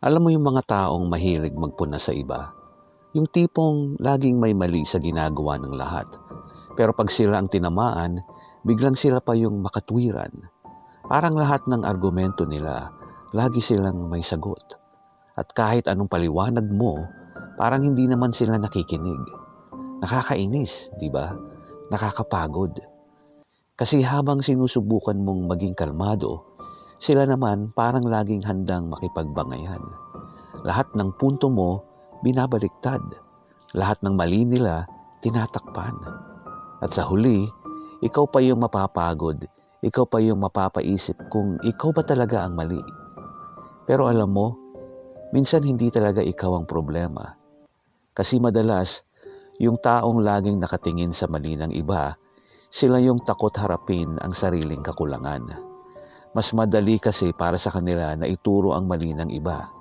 Alam mo yung mga taong mahilig magpuna sa iba? Yung tipong laging may mali sa ginagawa ng lahat. Pero pag sila ang tinamaan, biglang sila pa yung makatwiran. Parang lahat ng argumento nila, lagi silang may sagot. At kahit anong paliwanag mo, parang hindi naman sila nakikinig. Nakakainis, di ba? Nakakapagod. Kasi habang sinusubukan mong maging kalmado, sila naman parang laging handang makipagbangayan. Lahat ng punto mo, binabaliktad. Lahat ng mali nila, tinatakpan. At sa huli, ikaw pa yung mapapagod, ikaw pa yung mapapaisip kung ikaw ba talaga ang mali. Pero alam mo, minsan hindi talaga ikaw ang problema. Kasi madalas, yung taong laging nakatingin sa mali ng iba, sila yung takot harapin ang sariling kakulangan. Mas madali kasi para sa kanila na ituro ang mali ng iba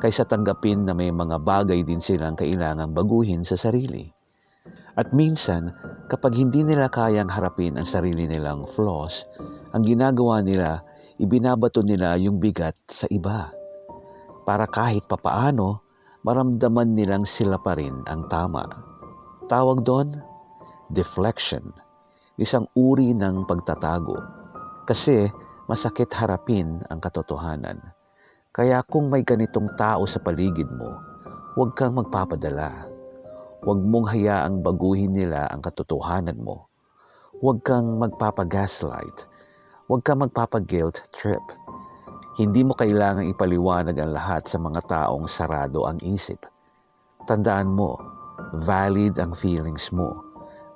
kaysa tanggapin na may mga bagay din silang kailangang baguhin sa sarili. At minsan, kapag hindi nila kayang harapin ang sarili nilang flaws, ang ginagawa nila, ibinabato nila yung bigat sa iba. Para kahit papaano, maramdaman nilang sila pa rin ang tama. Tawag doon, deflection. Isang uri ng pagtatago. Kasi masakit harapin ang katotohanan. Kaya kung may ganitong tao sa paligid mo, huwag kang magpapadala. Huwag mong hayaang baguhin nila ang katotohanan mo. Huwag kang magpapagaslight. Huwag kang magpapaguilt trip. Hindi mo kailangang ipaliwanag ang lahat sa mga taong sarado ang isip. Tandaan mo, valid ang feelings mo.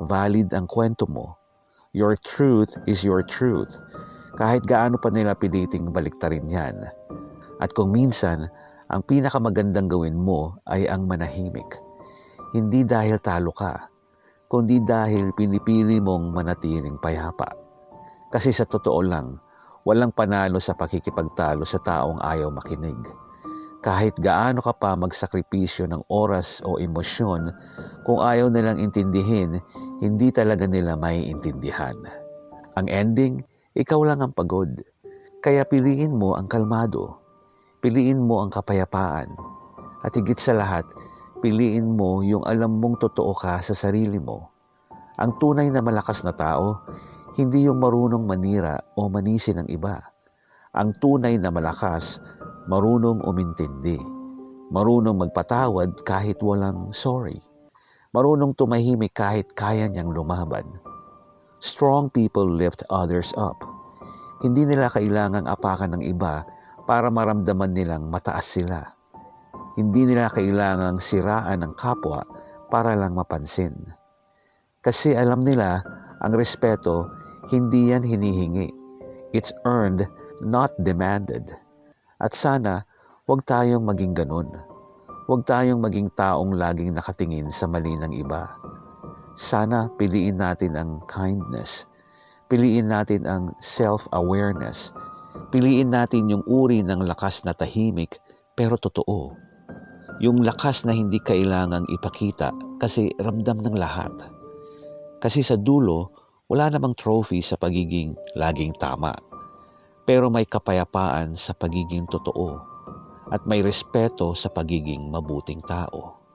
Valid ang kwento mo. Your truth is your truth. Kahit gaano pa nila piliting baliktarin yan. At kung minsan, ang pinakamagandang gawin mo ay ang manahimik. Hindi dahil talo ka, kundi dahil pinipili mong manatiling payapa. Kasi sa totoo lang, walang panalo sa pakikipagtalo sa taong ayaw makinig. Kahit gaano ka pa magsakripisyo ng oras o emosyon, kung ayaw nilang intindihin, hindi talaga nila maiintindihan. Ang ending, ikaw lang ang pagod. Kaya piliin mo ang kalmado. Piliin mo ang kapayapaan. At higit sa lahat, piliin mo yung alam mong totoo ka sa sarili mo. Ang tunay na malakas na tao, hindi yung marunong manira o manisi ng iba. Ang tunay na malakas, marunong umintindi. Marunong magpatawad kahit walang sorry. Marunong tumahimik kahit kaya niyang lumaban. Strong people lift others up. Hindi nila kailangang apakan ng iba para maramdaman nilang mataas sila. Hindi nila kailangang siraan ng kapwa para lang mapansin. Kasi alam nila, ang respeto, hindi yan hinihingi. It's earned, not demanded. At sana, huwag tayong maging ganun. Huwag tayong maging taong laging nakatingin sa mali ng iba. Sana piliin natin ang kindness. Piliin natin ang self-awareness. Piliin natin yung uri ng lakas na tahimik pero totoo. Yung lakas na hindi kailangang ipakita kasi ramdam ng lahat. Kasi sa dulo, wala namang trophy sa pagiging laging tama. Pero may kapayapaan sa pagiging totoo at may respeto sa pagiging mabuting tao.